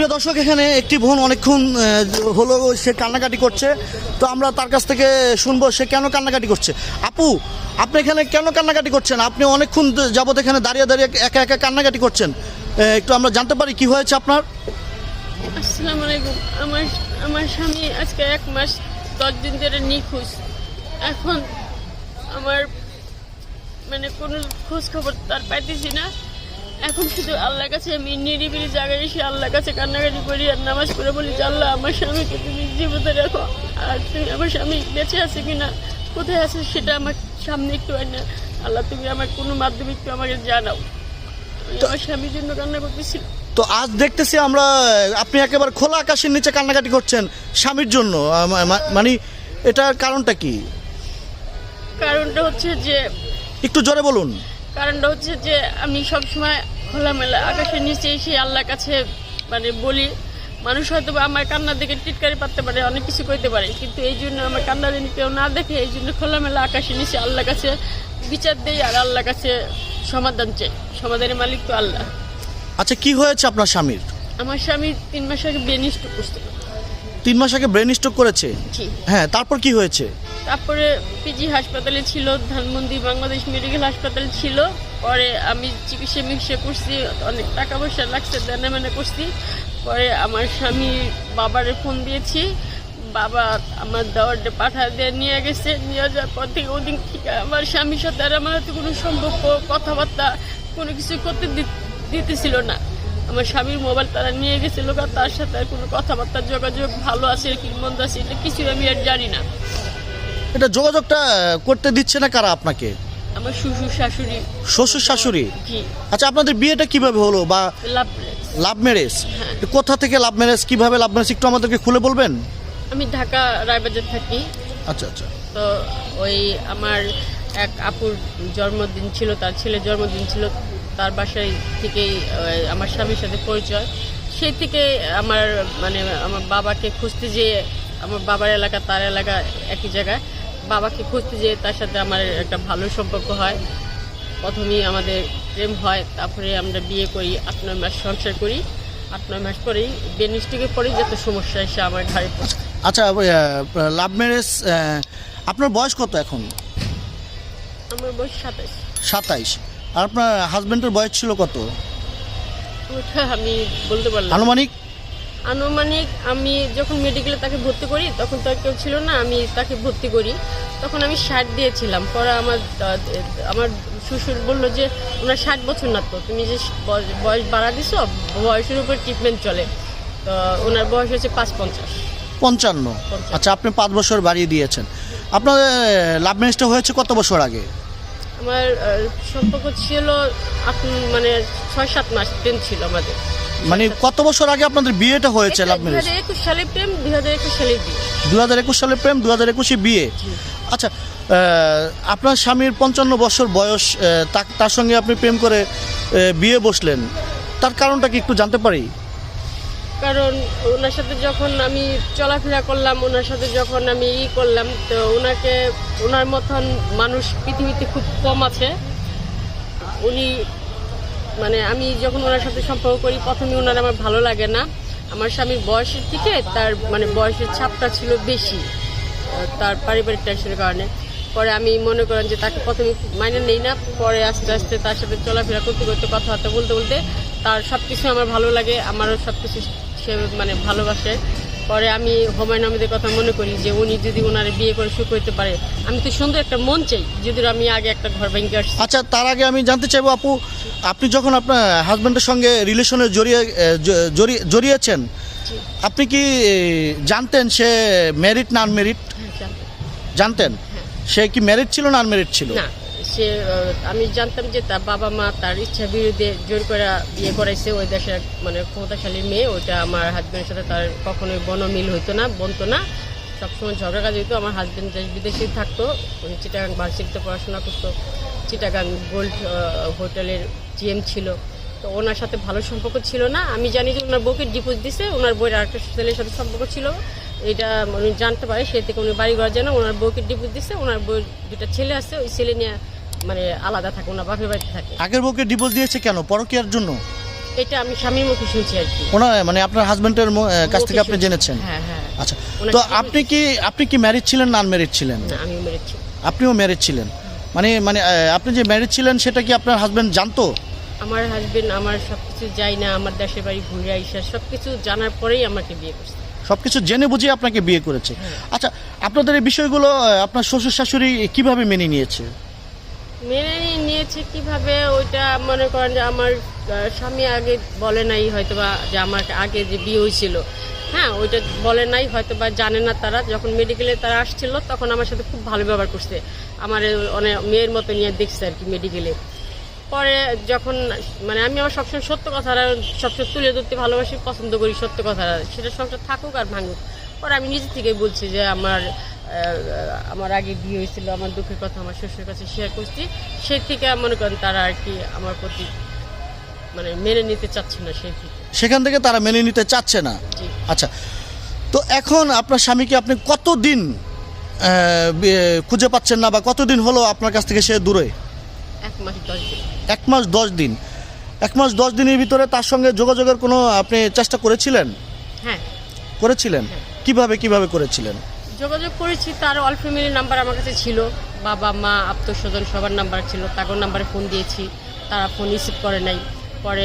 প্রিয় দর্শক, এখানে একটি বোন অনেকক্ষণ হলো সে কান্নাকাটি করছে। তো আমরা তার কাছ থেকে শুনব সে কেন কান্নাকাটি করছে। আপু, আপনি এখানে কেন কান্নাকাটি করছেন? আপনি অনেকক্ষণ যাবত এখানে দাঁড়িয়ে দাঁড়িয়ে একা একা কান্নাকাটি করছেন। একটু আমরা জানতে পারি কি হয়েছে আপনার। আসসালামু আলাইকুম। আমার আমার স্বামী আজকে এক মাস দশ দিন ধরে নিখোঁজ। এখন আমার মানে কোনো খোঁজ খবর তার পাইতেছি না। এখন শুধু আল্লাহর কাছে আমি নিরিবিলি জায়গায় এসে আল্লাহর কাছে কান্নাকাটি করি আর নামাজ পড়ে বলি যে আল্লাহ আমার স্বামীকে তুমি জীবিত রাখো আর তুমি আমার স্বামী বেঁচে আছে কিনা কোথায় আছে সেটা আমার সামনে একটু হয় না আল্লাহ তুমি আমার কোনো মাধ্যমে একটু আমাকে জানাও। আমি আমার স্বামীর জন্য কান্না করতেছি তো আজ দেখতেছি আমরা আপনি একেবারে খোলা আকাশের নিচে কান্নাকাটি করছেন স্বামীর জন্য। মানে এটার কারণটা কি? কারণটা হচ্ছে যে একটু জোরে বলুন। কারণটা হচ্ছে যে আমি সবসময় খোলামেলা আকাশের নিচে এসে আল্লাহর কাছে মানে বলি মানুষ হয়তো আমার কান্নার দিকে টিটকারি পারতে পারে অনেক কিছু করতে পারে কিন্তু এই জন্য আমার কান্না যেন কেউ না দেখে এই জন্য খোলামেলা আকাশের নিচে আল্লাহর কাছে বিচার দেই আর আল্লাহর কাছে সমাধান চাই। সমাধানের মালিক তো আল্লাহ। আচ্ছা কি হয়েছে আপনার স্বামীর? আমার স্বামী তিন মাস আগে বেনিষ্ট করছিল। তিন মাস আগে ব্রেন স্ট্রোক করেছে। জি। হ্যাঁ তারপর কি হয়েছে? তারপরে পিজি হাসপাতালে ছিল ধানমন্ডি বাংলাদেশ মেডিকেল হাসপাতাল ছিল। পরে আমি চিকিৎসা মিকিৎসা করছি অনেক টাকা পয়সা লাগছে দেনা মেনা করছি। পরে আমার স্বামী বাবারে ফোন দিয়েছি। বাবা আমার দেওয়ারটা পাঠা দিয়ে নিয়ে গেছে। নিয়ে যাওয়ার পর থেকে ওদিন আমার স্বামীর সাথে আর আমার হাতে কোনো সম্পর্ক কথাবার্তা কোনো কিছু করতে দিতেছিল না। আমার স্বামীর মোবাইল তারা নিয়ে গেছিল আর তার সাথে আর কোনো কথাবার্তা যোগাযোগ ভালো আছে কি মন্দ আছে এটা কিছু আমি আর জানি না। এটা যোগাযোগটা করতে দিচ্ছে না কারা আপনাকে? আমার শ্বশুর শাশুড়ি। শ্বশুর শাশুড়ি? জি। আচ্ছা আপনাদের বিয়েটা কীভাবে হলো বা লাভ লাভ ম্যারেজ। কোথা থেকে লাভ ম্যারেজ কীভাবে লাভ ম্যারেজ একটু আমাদেরকে খুলে বলবেন? আমি ঢাকা রায়বাজার থাকি। আচ্ছা আচ্ছা। তো ওই আমার এক আপুর জন্মদিন ছিল তার ছেলের জন্মদিন ছিল। তার বাসায় থেকেই আমার স্বামীর সাথে পরিচয়। সেই থেকে আমার মানে আমার বাবাকে খুঁজতে যেয়ে আমার বাবার এলাকা তার এলাকা একই জায়গায়। বাবাকে খুঁজতে যেয়ে তার সাথে আমার একটা ভালো সম্পর্ক হয়। প্রথমেই আমাদের প্রেম হয় তারপরে আমরা বিয়ে করি আট নয় মাস সংসার করি। আট নয় মাস পরেই বেনিস্টিকে পরেই যত সমস্যা এসে আমার ঘাড়ে পড়ে। আচ্ছা লাভ ম্যারেজ আপনার বয়স কত এখন? আমার বয়স সাতাইশ। আর আপনার হাজবেন্ডের বয়স ছিল কত? ওটা আমি বলতে পারলাম না। আনুমানিক? আনুমানিক আমি যখন মেডিকেলে তাকে ভর্তি করি তখন তো আর কেউ ছিল না আমি তাকে ভর্তি করি। তখন আমি ষাট দিয়েছিলাম। পরে আমার আমার শ্বশুর বলল যে ওনার ষাট বছর না তো তুমি যে বয়স- বয়স বাড়া দিছো বয়সের উপর ট্রিটমেন্ট চলে। তো ওনার বয়স হচ্ছে পাঁচ পঞ্চাশ পঞ্চান্ন। পঞ্চান্ন। আচ্ছা আপনি পাঁচ বছর বাড়িয়ে দিয়েছেন। আপনার লাভ ম্যারেজটা হয়েছে কত বছর আগে? আমার সম্পর্ক ছিল মানে ছয় সাত মাস প্রেম ছিল আমাদের। মানে কত বছর আগে আপনাদের বিয়েটা হয়েছে লাভ ম্যারেজ হাজার একুশ সালে প্রেম দুই হাজার একুশ সালে বিয়ে। দু হাজার একুশ সালে প্রেম দু হাজার একুশে বিয়ে। আচ্ছা আপনার স্বামীর পঞ্চান্ন বছর বয়স তার সঙ্গে আপনি প্রেম করে বিয়ে বসলেন। তার কারণটা কি একটু জানতে পারি? কারণ ওনার সাথে যখন আমি চলাফেরা করলাম, ওনার সাথে যখন আমি ই করলাম, তো ওনাকে, ওনার মতন মানুষ পৃথিবীতে খুব কম আছে। উনি মানে আমি যখন ওনার সাথে সম্পর্ক করি, প্রথমে ওনার আমার ভালো লাগে না। আমার স্বামীর বয়সের থেকে তার মানে বয়সের ছাপটা ছিল বেশি, তার পারিবারিক টেনশনের কারণে। পরে আমি মনে করেন যে তাকে প্রথমে মাইনে নেই না, পরে আস্তে আস্তে তার সাথে চলাফেরা করতে করতে, কথাবার্তা বলতে বলতে তার সব কিছু আমার ভালো লাগে, আমারও সব কিছু সে মানে ভালোবাসে। পরে আমি হুমায়ুন আহমেদের কথা মনে করি যে উনি যদি ওনার বিয়ে করে সুখ হইতে পারে আমি তো সুন্দর একটা মন চাই যদি আমি আগে একটা ঘর ভেঙে আসছি। আচ্ছা তার আগে আমি জানতে চাইব আপু আপনি যখন আপনার হাজব্যান্ডের সঙ্গে রিলেশনে জড়িয়ে জড়িয়ে জড়িয়েছেন আপনি কি জানতেন সে ম্যারিড না আনমেরিড হ্যাঁ, জানতেন? সে কি মেরিট ছিল না আনমেরিড ছিল? না। সে আমি জানতাম যে তার বাবা মা তার ইচ্ছা বিরুদ্ধে জোর করে বিয়ে করাইছে, ওই দেশের মানে ক্ষমতাশালী মেয়ে, ওইটা আমার হাজব্যান্ডের সাথে তার কখনোই বনমিল হইতো না, বনতো না। সবসময় ঝগড়া কাজ হইতো, আমার হাজব্যান্ড দেশ বিদেশে থাকতো, উনি চিটাগাং ভার্সিটিতে পড়াশোনা করতো। চিটাগাং গোল্ড হোটেলের জিএম ছিল। তো ওনার সাথে ভালো সম্পর্ক ছিল না। আমি জানি যে ওনার বউকে ডিপোজ দিছে, ওনার বইয়ের আরেকটা ছেলের সাথে সম্পর্ক ছিল। এটা উনি জানতে পারে, সে থেকে উনি বাড়ি ঘর জানা ওনার বউকে ডিপোজ দিছে, ওনার বউয়ের দুটা ছেলে আছে, ওই ছেলে নিয়ে মানে আলাদা থাকে ওনার বাপের বাড়িতে থাকে। আগের বউকে ডিভোর্স দিয়েছে কেন? পরকিয়ার জন্য? এটা আমি স্বামীর মুখে শুনছি আর কি। ওনার মানে আপনার হাজবেন্ডের কাছ থেকে আপনি জেনেছেন? হ্যাঁ হ্যাঁ। আচ্ছা তো আপনি কি আপনি কি ম্যারিড ছিলেন না আনম্যারিড ছিলেন? না আমি মেরেছি আপনিও ম্যারিড ছিলেন। মানে মানে আপনি যে ম্যারিড ছিলেন সেটা কি আপনার হাজবেন্ড জানতো? আমার হাজবেন্ড আমার সব কিছু যাই না আমার দেশের বাড়ি ঘুরে আইসা সব কিছু জানার পরেই আমাকে বিয়ে করছে। সব কিছু জেনে বুঝে আপনাকে বিয়ে করেছে। আচ্ছা আপনাদের এই বিষয়গুলো আপনার শ্বশুর শাশুড়ি কীভাবে মেনে নিয়েছে? মেনে নিয়ে- নিয়েছে কীভাবে? ওইটা মনে করেন যে আমার স্বামী আগে বলে নাই হয়তো বা যে আমার আগে যে বিয়ে হয়েছিল। হ্যাঁ ওইটা বলে নাই হয়তো বা জানে না তারা। যখন মেডিকেলে তারা আসছিল, তখন আমার সাথে খুব ভালো ব্যবহার করছে। আমার অনেক মেয়ের মতো নিয়ে দেখছে আর কি মেডিকেলে পরে যখন মানে আমি আমার সবসময় সত্য কথা সবসময় তুলে ধরতে ভালোবাসি, পছন্দ করি সত্য কথা সেটা সংসার থাকুক আর ভাঙুক। পরে আমি নিজে থেকেই বলছি যে আমার আমার আগে বিয়ে হয়েছিল আমার দুঃখের কথা আমার শ্বশুরের কাছে শেয়ার করছি। সে থেকে মনে করেন তারা আর কি আমার প্রতি মানে মেনে নিতে চাচ্ছে না সেই থেকে। সেখান থেকে তারা মেনে নিতে চাচ্ছে না। আচ্ছা তো এখন আপনার স্বামীকে আপনি কতদিন খুঁজে পাচ্ছেন না বা কতদিন হলো আপনার কাছ থেকে সে দূরে? এক মাস দশ দিন। এক মাস দশ দিন। এক মাস দশ দিনের ভিতরে তার সঙ্গে যোগাযোগের কোনো আপনি চেষ্টা করেছিলেন? হ্যাঁ। করেছিলেন? কীভাবে কীভাবে করেছিলেন? যোগাযোগ করেছি তার অল ফ্যামিলির নাম্বার আমার কাছে ছিল। বাবা মা আত্মীয় স্বজন সবার নাম্বার ছিল তাদের নাম্বারে ফোন দিয়েছি তারা ফোন রিসিভ করে নাই। পরে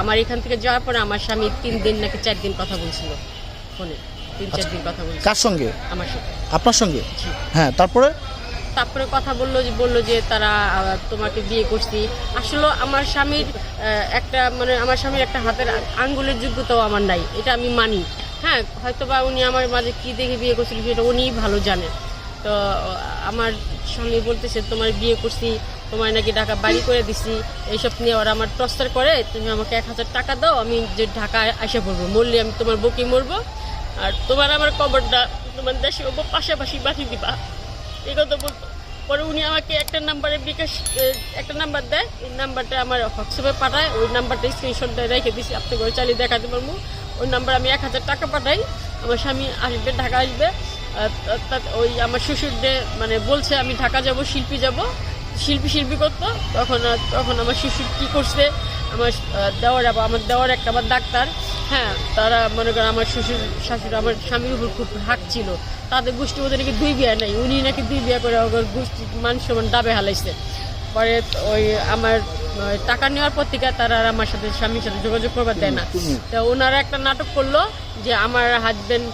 আমার এখান থেকে যাওয়ার পরে আমার স্বামী তিন দিন নাকি চার দিন কথা বলছিল ফোনে তিন চার দিন কথা বলছিল। কার সঙ্গে? আমার সাথে। আপনার সঙ্গে? হ্যাঁ তারপরে? তারপরে কথা বলল যে বলল যে তারা তোমাকে বিয়ে করছি। আসলে আমার স্বামীর একটা মানে আমার স্বামীর একটা হাতের আঙ্গুলের যোগ্যতাও আমার নাই এটা আমি মানি। হ্যাঁ হয়তো বা উনি আমার মাঝে কি দেখে বিয়ে করছিল সেটা উনিই ভালো জানেন। তো, আমার স্বামী বলতেছে, তোমার বিয়ে করছি তোমার নাকি ঢাকা বাড়ি করে দিছি, এইসব নিয়ে ওরা আমার টর্চার করে, তুমি আমাকে এক হাজার টাকা দাও, আমি যে ঢাকায় আসে পড়ব, মরলে আমি তোমার বকি মরবো, আর তোমার আমার কবরটা তোমার দেশে পাশাপাশি বাকি দিবা। এই কথা বলতো। পরে উনি আমাকে একটা নাম্বারে বিকাশ একটা নাম্বার দেয়, এই নাম্বারটা আমার হোয়াটসঅ্যাপে পাঠায়, ওই নাম্বারটা স্ক্রিনশট দিয়ে রেখে দিছি আপনি করে চালিয়ে দেখাতে পারব। ওই নাম্বার আমি এক হাজার টাকা পাঠাই। আমার স্বামী আসবে, ঢাকা আসবে। ওই আমার শ্বশুরদের মানে বলছে, আমি ঢাকা যাব, শিল্পী যাব। শিল্পী শিল্পী করতো। তখন তখন আমার শিশু কি করছে? আমার দেওয়ার আবার, আমার দেওয়ার একটা আবার ডাক্তার। হ্যাঁ তারা মনে করেন আমার শ্বশুর, শাশুড়ি, আমার স্বামীর উপর খুব হাক ছিল। তাদের গোষ্ঠী ওদের নাকি দুই বিয়া নাই। উনি নাকি দুই বিয়া করে ওদের গোষ্ঠী মান সমান ডাবে হালাইছে। পরে ওই আমার টাকা নেওয়ার পর থেকে তারা আর আমার সাথে স্বামীর সাথে যোগাযোগ করবার দেয় না। তো ওনারা একটা নাটক করল যে আমার হাজবেন্ড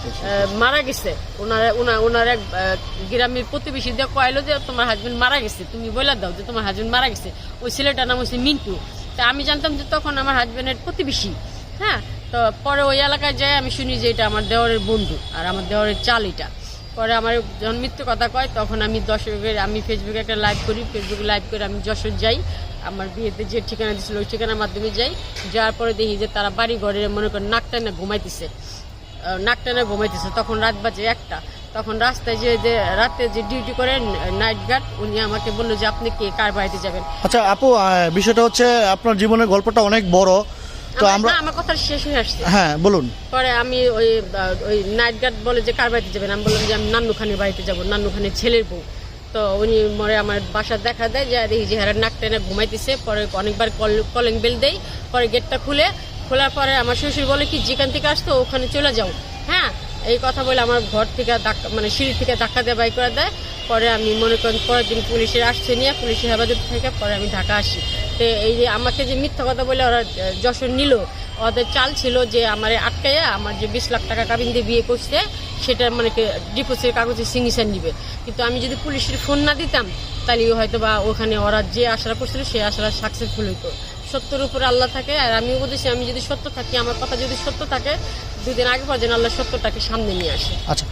মারা গেছে। ওনারা ওনা- ওনার এক গ্রামের প্রতিবেশী দিয়ে কয়লো যে তোমার হাজবেন্ড মারা গেছে। তুমি বলে দাও যে তোমার হাজবেন্ড মারা গেছে। ওই ছেলেটার নাম হচ্ছে মিন্টু। তা আমি জানতাম যে তখন আমার হাজবেন্ডের প্রতিবেশী। হ্যাঁ? তো পরে ওই এলাকায় যাই আমি শুনি যে এটা আমার দেওয়ারের বন্ধু আর আমার দেওয়ারের চাল এটা। পরে আমার যখন মৃত্যু কথা কয় তখন আমি দর্শকের আমি ফেসবুকে একটা লাইভ করি ফেসবুকে লাইভ করে আমি যশোর যাই। আমার বিয়েতে যে ঠিকানা দিয়েছিল ওই ঠিকানার মাধ্যমে যাই। যাওয়ার পরে দেখি যে তারা বাড়ি ঘরে মনে করেন নাক টানে ঘুমাইতেছে। আহ, নাক টানে ঘুমাইতেছে। তখন রাত বাজে একটা। তখন রাস্তায় যে যে রাতে যে ডিউটি করেন নাইট গার্ড উনি আমাকে বলল যে আপনি কে? কার বাড়িতে যাবেন? আচ্ছা আপু বিষয়টা হচ্ছে আপনার জীবনের গল্পটা অনেক বড়। তো আমরা আমার কথা শেষ হয়ে আসছে। হ্যাঁ বলুন। পরে আমি ওই ওই নাইট গার্ড বলে যে কার বাড়িতে যাবেন? আমি বললাম যে আমি নান্নু খানের বাড়িতে যাব নান্নু খানের ছেলের বউ। তো উনি মরে আমার বাসা দেখা দেয় যে দেখি যে হ্যাঁ নাক টেনে ঘুমাইতেছে। পরে অনেকবার কল কলিং বেল দেই পরে গেটটা খুলে খোলার পরে আমার শ্বশুর বলে কি যেখান থেকে আসতো ওখানে চলে যাও। হ্যাঁ? এই কথা বলে আমার ঘর থেকে ধাক্কা মানে সিঁড়ি থেকে ধাক্কা দিয়ে বাই করে দেয়। পরে আমি মনে করেন পরের দিন পুলিশের আসছে নিয়ে পুলিশের হেফাজত থেকে পরে আমি ঢাকা আসি। তো এই যে আমাকে যে মিথ্যা কথা বলে ওরা যশোর নিল, ওদের চাল ছিল যে আমার আটকাইয়া আমার যে বিশ লাখ টাকা কাবিন দিয়ে বিয়ে করছে সেটা মানে ডিপোজিটের কাগজে সিগনেচার নিবে। কিন্তু আমি যদি পুলিশের ফোন না দিতাম, তাহলে হয়তো বা ওখানে ওরা যে আশাটা করছিল সেই আশাটা সাকসেসফুল হইতো। সত্যের উপরে আল্লাহ থাকে আর আমি বলতেছি আমি যদি সত্য থাকি আমার কথা যদি সত্য থাকে দুদিন আগে পর যেন আল্লাহ সত্যটাকে সামনে নিয়ে আসে। আচ্ছা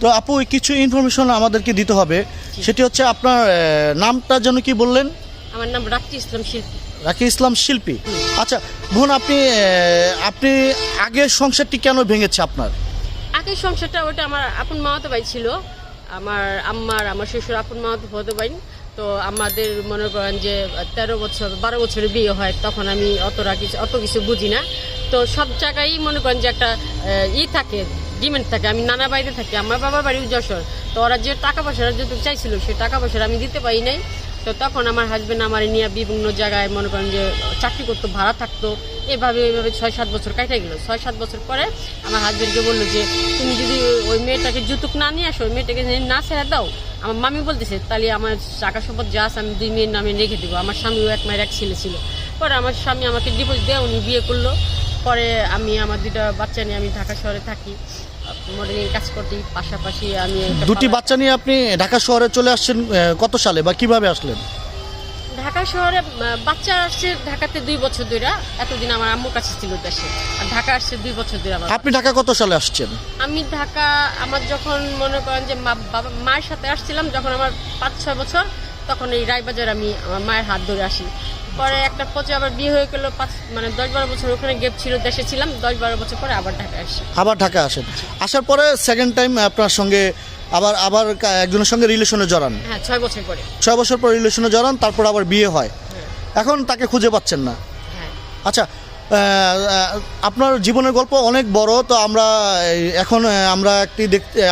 তো আপু ওই কিছু ইনফরমেশন আমাদেরকে দিতে হবে। সেটি হচ্ছে আপনার নামটা যেন কি বললেন? আমার নাম রাত্রি ইসলাম শিল্পী। রাকি ইসলাম শিল্পী। আচ্ছা বোন আপনি আপনি আগের সংসারটি কেন ভেঙেছে আপনার? আগের সংসারটা ওটা আমার আপন মামাতো ভাই ছিল। আমার আম্মার আমার শ্বশুর আপন মামাতো হতে ভাই। তো আমাদের মনে করেন যে তেরো বছর, বারো বছরের বিয়ে হয়, তখন আমি অতটা কিছু, অত কিছু বুঝি না। তো সব জায়গায় মনে করেন যে একটা ই থাকে ডিমান্ড থাকে। আমি নানা বাড়িতে থাকি, আমার বাবার বাড়ি যশোর তো ওরা যে টাকা পয়সা যেহেতু চাইছিল, সেই টাকা পয়সা আমি দিতে পারি নাই। তো তখন আমার হাজবেন্ড আমার নিয়ে বিভিন্ন জায়গায় মনে করেন যে চাকরি করতো, ভাড়া থাকতো। এভাবে এভাবে ছয় সাত বছর কাটা গেলো। ছয় সাত বছর পরে আমার হাজবেন্ডকে বলল যে, তুমি যদি ওই মেয়েটাকে যুতুক না নিয়ে আসো, ওই মেয়েটাকে না ছেড়ে দাও, আমার মামি বলতেছে, তাহলে আমার টাকা সম্পদ যা আছে আমি দুই মেয়ের নামে রেখে দেবো। আমার স্বামীও এক মায়ের এক ছেলে ছিল। পরে আমার স্বামী আমাকে ডিভোর্স দেয়, উনি বিয়ে করল। পরে আমি, আমার দুটা বাচ্চা নিয়ে আমি ঢাকা শহরে থাকি। মডেলিং কাজ করতে পাশাপাশি আমি একটা দুটি বাচ্চা নিয়ে আপনি ঢাকা শহরে চলে আসছেন আহ, কত সালে বা কীভাবে আসলেন? ঢাকা শহরে আহ, বাচ্চা আসছে ঢাকাতে দুই বছর ধরে এতদিন আমার আম্মুর কাছে ছিল দেশে। আর ঢাকা আসছে দুই বছর ধরে আমার আপনি ঢাকা কত সালে আসছেন? আমি ঢাকা আমার যখন মনে করেন যে মা বাবা মায়ের সাথে আসছিলাম যখন আমার পাঁচ ছয় বছর তখন এই রায়বাজার আমি আমার মায়ের হাত ধরে আসি। পরে একটা পচে আবার বিয়ে হয়ে গেলো পাঁচ মানে দশ বারো বছর ওখানে গেপ ছিল দেশে ছিলাম দশ বারো বছর পরে আবার ঢাকা আসি। আবার ঢাকা আসেন। আসার পরে সেকেন্ড টাইম আপনার সঙ্গে আবার আবার একজনের সঙ্গে রিলেশনে জড়ান। হ্যাঁ ছয় বছর পরে। ছয় বছর পর রিলেশনে জড়ান তারপর আবার বিয়ে হয়। হ্যাঁ। এখন তাকে খুঁজে পাচ্ছেন না। হ্যাঁ। আচ্ছা আপনার জীবনের গল্প অনেক বড় তো আমরা এখন আমরা একটি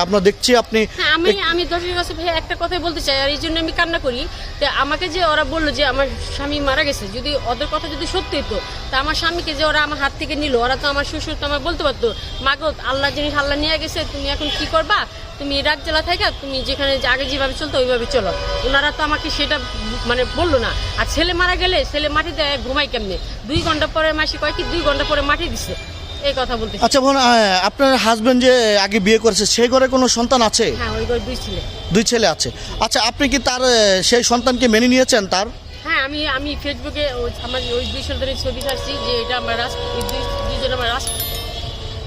আমরা দেখছি আপনি হ্যাঁ আমি আমি দর্শকের কাছে ভাই একটা কথাই বলতে চাই আর এই জন্য আমি কান্না করি। যে আমাকে যে ওরা বলল যে আমার স্বামী মারা গেছে যদি ওদের কথা যদি সত্যি হতো তা আমার স্বামীকে যে ওরা আমার হাত থেকে নিল ওরা তো আমার শ্বশুর তো আমার বলতে পারতো মাগো আল্লাহ জিনিস আল্লাহ নিয়ে গেছে তুমি এখন কি করবা? তুমি রাত জেলা থাকা তুমি যেখানে আগে যেভাবে চলতো ওইভাবে চলো। ওনারা তো আমাকে সেটা মানে বলল না। আর ছেলে মারা গেলে ছেলে মাটি দেয় ঘুমাই কেমনে? দুই ঘণ্টা পরে মাসি কয় কি দুই ঘণ্টা পরে মাটি দিছে। এই কথা বলতে আচ্ছা বোন আপনার হাজবেন্ড যে আগে বিয়ে করেছে সেই ঘরে কোনো সন্তান আছে? হ্যাঁ ওই ঘরে দুই ছেলে। দুই ছেলে আছে। আচ্ছা আপনি কি তার সেই সন্তানকে মেনে নিয়েছেন তার? হ্যাঁ আমি আমি ফেসবুকে ওই আমার ওই দুই সন্তানের ছবি ছাড়ছি যে এটা আমার দুই দুইজন আমার রাস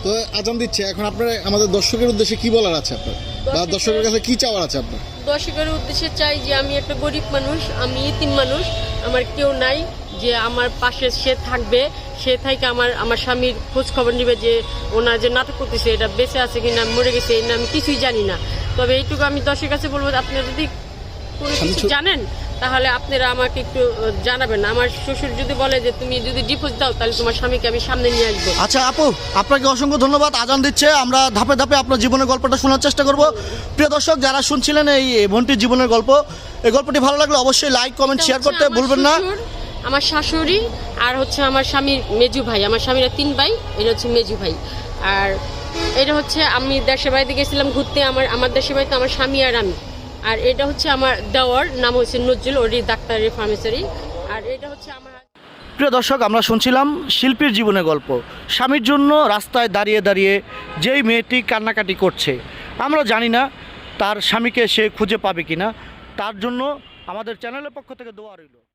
তো আজান দিচ্ছে এখন আপনার আমাদের দর্শকের উদ্দেশ্যে কি বলার আছে আপনার? বা দর্শকের- দর্শকের কাছে কি চাওয়ার আছে আপনার? দর্শকের উদ্দেশ্যে চাই যে আমি একটা গরিব মানুষ আমি ইতিম মানুষ আমার কেউ নাই। যে আমার পাশে সে থাকবে সে থেকে আমার আমার স্বামীর খোঁজ খবর নেবে যে ওনার যে নাটক করতেছে এটা বেঁচে আছে কিনা মরে গেছে এই না আমি কিছুই জানি না। তবে এইটুকু আমি দশের কাছে বলব আপনারা যদি কোনো কিছু জানেন তাহলে আপনারা আমাকে একটু জানাবেন। আমার শ্বশুর যদি বলে যে তুমি যদি ডিপোজ দাও তাহলে তোমার স্বামীকে আমি সামনে নিয়ে আসব। আচ্ছা আপু আপনাকে অসংখ্য ধন্যবাদ। আজান দিচ্ছে। আমরা ধাপে ধাপে আপনার জীবনের গল্পটা শোনার চেষ্টা করব। প্রিয় দর্শক যারা শুনছিলেন এই বোনটির জীবনের গল্প এই গল্পটি ভালো লাগলে অবশ্যই লাইক কমেন্ট শেয়ার করতে ভুলবেন না। আমার শাশুড়ি আর হচ্ছে আমার স্বামীর মেজু ভাই। আমার স্বামীরা তিন ভাই এটা হচ্ছে মেজু ভাই। আর এটা হচ্ছে আমি দেশের বাড়িতে গেছিলাম ঘুরতে, আমার আমার দেশের বাড়িতে আমার স্বামী আর আমি। আর এটা হচ্ছে আমার দেওয়ার, নাম হচ্ছে নজরুল ওরই ডাক্তারি ফার্মেসারি। আর এটা হচ্ছে আমার প্রিয় দর্শক, আমরা শুনছিলাম শিল্পীর জীবনের গল্প। স্বামীর জন্য রাস্তায় দাঁড়িয়ে দাঁড়িয়ে যেই মেয়েটি কান্নাকাটি করছে, আমরা জানি না তার স্বামীকে সে খুঁজে পাবে কিনা। তার জন্য আমাদের চ্যানেলের পক্ষ থেকে দোয়া রইল।